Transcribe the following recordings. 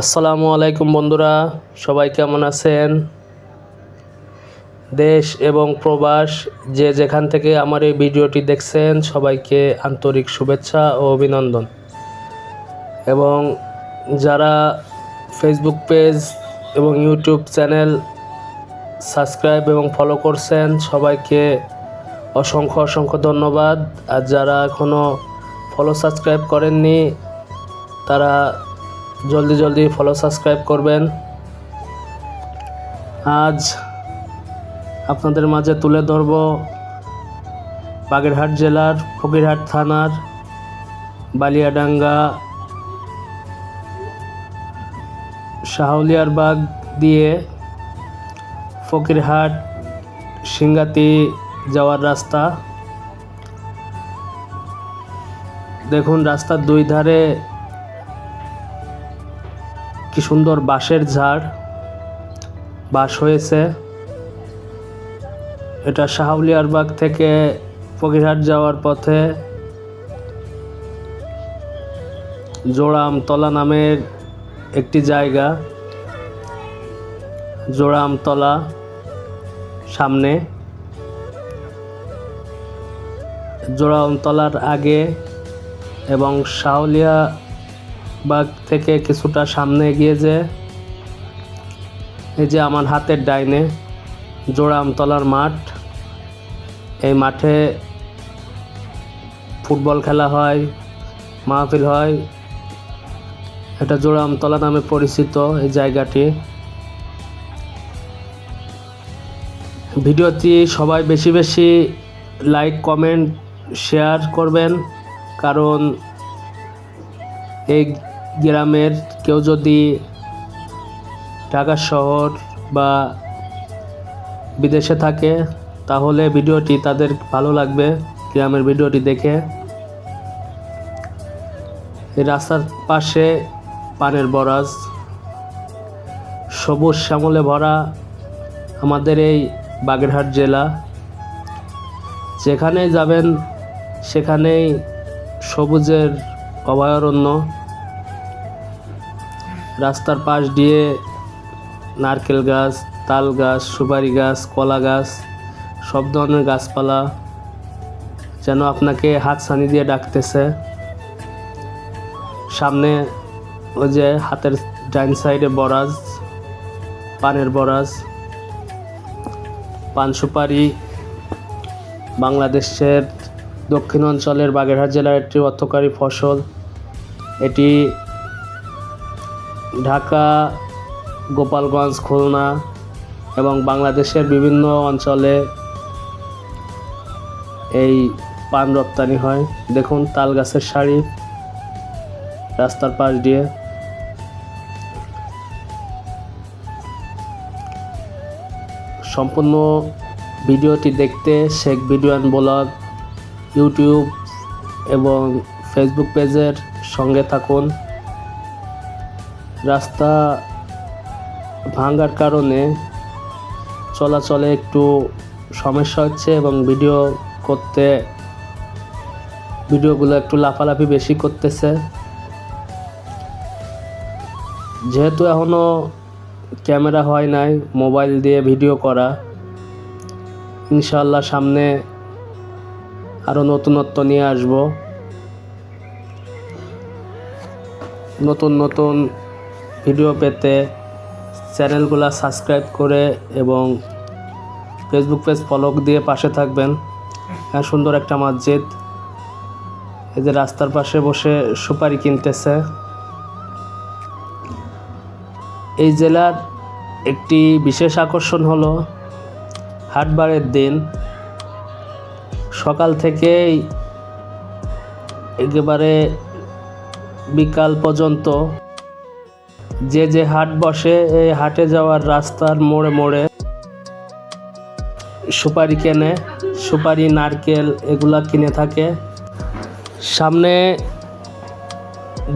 আসসালামু আলাইকুম বন্ধুরা, সবাই কেমন আছেন? দেশ এবং প্রবাস, যে যেখান থেকে আমার এই ভিডিওটি দেখছেন, সবাইকে আন্তরিক শুভেচ্ছা ও অভিনন্দন। এবং যারা ফেসবুক পেজ এবং ইউটিউব চ্যানেল সাবস্ক্রাইব এবং ফলো করছেন, সবাইকে অসংখ্য অসংখ্য ধন্যবাদ। আর যারা এখনও ফলো সাবস্ক্রাইব করেননি, তারা জলদি জলদি ফলো সাবস্ক্রাইব করবেন। আজ আপনাদের মাঝে তুলে ধরব বাগেরহাট জেলার ফকিরহাট থানার বালিয়াডাঙ্গা শাহলিয়ার বাগ দিয়ে ফকিরহাট সিঙ্গাতি যাওয়ার রাস্তা। দেখুন, রাস্তার দুই ধারে কি সুন্দর বাঁশের ঝাড়, বাঁশ হয়েছে। এটা শাহলিয়ার বাগ থেকে ফকিরহাট যাওয়ার পথে। জোড়ামতলা নামের একটি জায়গা। জোড়ামতলা সামনে। জোড়ামতলার আগে এবং শাহলিয়া বাগ থেকে কিছুটা সামনে এগিয়ে যে, এই যে আমার হাতের ডাইনে জোড়ামতলার মাঠ। এই মাঠে ফুটবল খেলা হয়, মাহফিল হয়। এটা জোড়ামতলা নামে পরিচিত এই জায়গাটি। ভিডিওটি সবাই বেশি বেশি লাইক, কমেন্ট, শেয়ার করবেন, কারণ এই গ্রামের কেউ যদি ঢাকা শহর বা বিদেশে থাকে, তাহলে ভিডিওটি তাদের ভালো লাগবে, গ্রামের ভিডিওটি দেখে। রাস্তার পাশে পানের বরাজ, সবুজ শ্যামলে ভরা আমাদের এই বাগেরহাট জেলা। যেখানেই যাবেন, সেখানেই সবুজের অভয়ারণ্য। রাস্তার পাশ দিয়ে নারকেল গাছ, তাল গাছ, সুপারি গাছ, কলা গাছ, সব ধরনের গাছপালা যেন আপনাকে হাত সানি দিয়ে ডাকতেছে। সামনে ওই যে হাতের ডাইন সাইডে বরাজ, পানের বরাজ। পান সুপারি বাংলাদেশের দক্ষিণ অঞ্চলের বাগেরহাট জেলার একটি অর্থকারী ফসল। এটি ঢাকা, গোপালগঞ্জ, খুলনা এবং বাংলাদেশের বিভিন্ন অঞ্চলে এই পান রপ্তানি হয়। দেখুন তাল গাছের শাড়ি রাস্তার পাশ দিয়ে। সম্পূর্ণ ভিডিওটি দেখতে শেখ ভিডিওয়ান ব্লগ, ইউটিউব এবং ফেসবুক পেজের সঙ্গে থাকুন। রাস্তা ভাঙার কারণে চলাচলে একটু সমস্যা হচ্ছে এবং ভিডিও করতে, ভিডিওগুলো একটু লাফালাফি বেশি করতেছে। যেহেতু এখনও ক্যামেরা হয় নাই, মোবাইল দিয়ে ভিডিও করা ইনশাল্লাহ সামনে আরও নতুনত্ব নিয়ে আসব। নতুন নতুন ভিডিও পেতে চ্যানেলগুলো সাবস্ক্রাইব করে এবং ফেসবুক পেজ ফলো দিয়ে পাশে থাকবেন। হ্যাঁ সুন্দর একটা মসজিদ। এই যে রাস্তার পাশে বসে সুপারি কিনতেছে। এই জেলার একটি বিশেষ আকর্ষণ হলো হাটবারের দিন। সকাল থেকেই একেবারে বিকাল পর্যন্ত যে যে হাট বসে, এই হাটে যাওয়ার রাস্তার মোড়ে মোড়ে সুপারি কেনে, সুপারি, নারকেল এগুলা কিনে থাকে। সামনে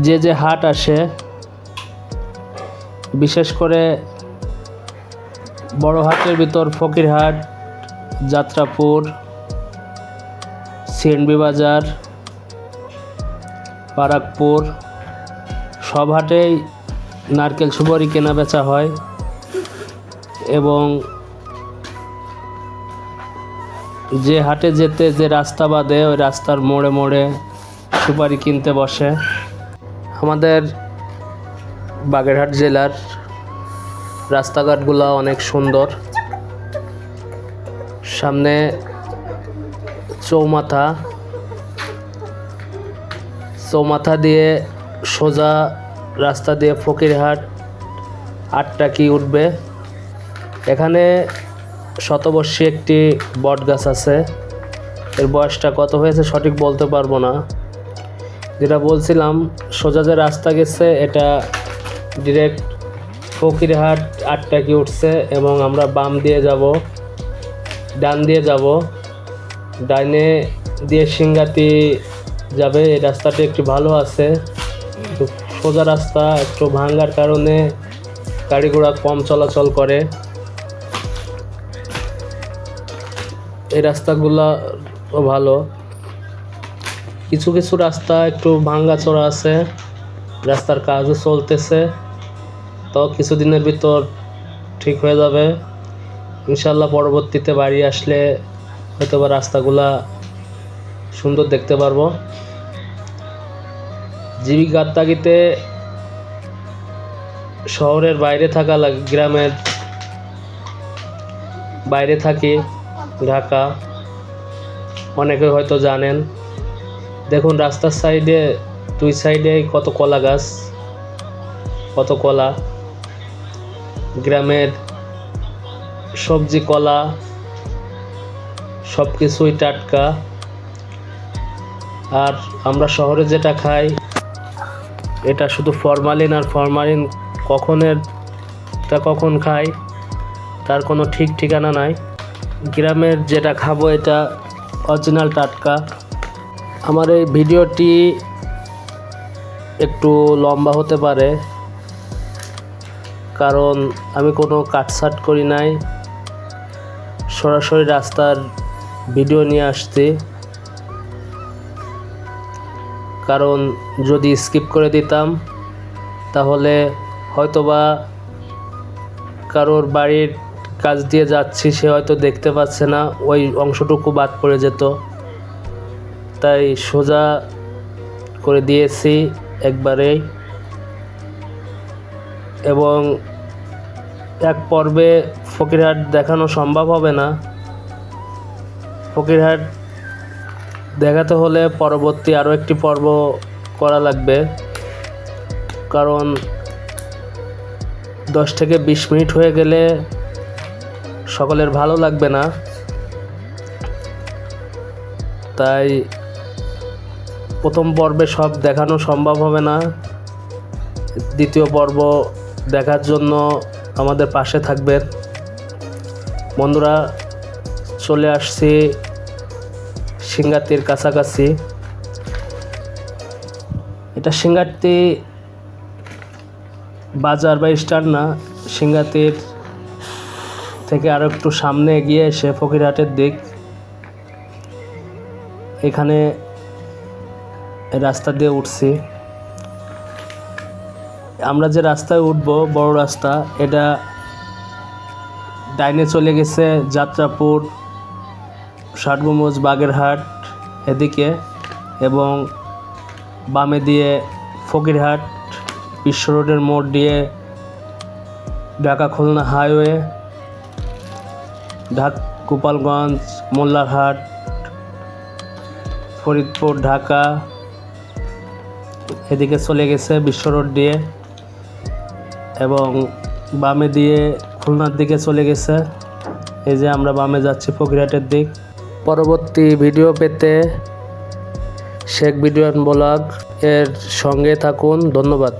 যে যে হাট আসে, বিশেষ করে বড় হাটের ভিতর ফকিরহাট যাত্রাপুর, সিএনবি বাজার বারাকপুর সব হাটেই নারকেল সুপারি কেনা বেচা হয় এবং যে হাটে যেতে যে রাস্তা বাদে ওই রাস্তার মোড়ে মোড়ে সুপারি কিনতে বসে। আমাদের বাগেরহাট জেলার রাস্তাঘাটগুলো অনেক সুন্দর। সামনে চৌমাথা। চৌমাথা দিয়ে সোজা রাস্তা দিয়ে ফকিরহাট আটটা কি উঠবে? এখানে শতবর্ষী একটি বট গাছ আছে। এর বয়সটা কত হয়েছে সঠিক বলতে পারব না। যেটা বলছিলাম, সোজা যে রাস্তা গেছে, এটা ডিরেক্ট ফকিরহাট আটটা কি উঠছে এবং আমরা বাম দিয়ে যাব, ডান দিয়ে যাব। ডাইনে দিয়ে সিঙ্গাতি যাবে, এই রাস্তাটি একটি ভালো আছে। সোজা রাস্তা, একটু ভাঙ্গার কারণে গাড়ি ঘোড়া কম চলাচল করে। এই রাস্তাগুলো ভালো। কিছু কিছু রাস্তা একটু ভাঙ্গা চড়া আছে, রাস্তার কাজও চলতেছে, তো কিছুদিনের ভিতর ঠিক হয়ে যাবে। ইনশাল্লাহ পরবর্তীতে বাড়ি আসলে হয়তো বা রাস্তাগুলা সুন্দর দেখতে পারব। জীবিকার তাগিতে শহরের বাইরে থাকা লাগে গ্রামের বাইরে থাকি, ঢাকা। অনেকে হয়তো জানেন। দেখুন, রাস্তার সাইডে, দুই সাইডে কত কলা গাছ, কত কলা। গ্রামের সবজি, কলা সব কিছুই টাটকা। আর আমরা শহরে যেটা খাই এটা শুধু ফরমালিন আর ফরমালিন কখনের, তা কখন খাই, তার কোনো ঠিক ঠিকানা নাই। গ্রামের যেটা খাব এটা অরিজিনাল টাটকা। আমার এই ভিডিওটি একটু লম্বা হতে পারে, কারণ আমি কোনো কাটসাট করি নাই। সরাসরি রাস্তার ভিডিও নিয়ে আসছি। কারণ যদি স্কিপ করে দিতাম, তাহলে হয়তোবা কারোর বাড়ির কাজ দিয়ে যাচ্ছি, সে হয়তো দেখতে পাচ্ছে না, ওই অংশটুকু বাদ পড়ে যেত। তাই সোজা করে দিয়েছি একবারেই এবং এক পর্বে ফকিরহাট দেখানো সম্ভব হবে না। ফকিরহাট দেখাতে হলে পরবর্তী আরও একটি পর্ব করা লাগবে। কারণ দশ থেকে বিশ মিনিট হয়ে গেলে সকলের ভালো লাগবে না। তাই প্রথম পর্বে সব দেখানো সম্ভব হবে না। দ্বিতীয় পর্ব দেখার জন্য আমাদের পাশে থাকবেন। বন্ধুরা, চলে আসছি সিঙ্গাতির কাছাকাছি। এটা সিঙ্গাতি বাজার বা স্ট্যান্ড না সিঙ্গাতির থেকে আরও একটু সামনে এগিয়ে এসে ফকিরহাটের দিক। এখানে রাস্তা দিয়ে উঠছি। আমরা যে রাস্তায় উঠব, বড় রাস্তা, এটা ডাইনে চলে গেছে যাত্রাপুর ষাটগুমুজ বাগেরহাট এদিকে এবং বামে দিয়ে ফকিরহাট, বিশ্ব রোডের মোড় দিয়ে ঢাকা খুলনা হাইওয়ে, ঢাক গোপালগঞ্জ, মোল্লারহাট, ফরিদপুর, ঢাকা এদিকে চলে গেছে বিশ্ব রোড দিয়ে এবং বামে দিয়ে খুলনার দিকে চলে গেছে। এই যে আমরা বামে যাচ্ছি ফকিরহাটের দিক। পরবর্তী ভিডিও পেতে শেখ ভিডিও ব্লগ এর সঙ্গে থাকুন। ধন্যবাদ।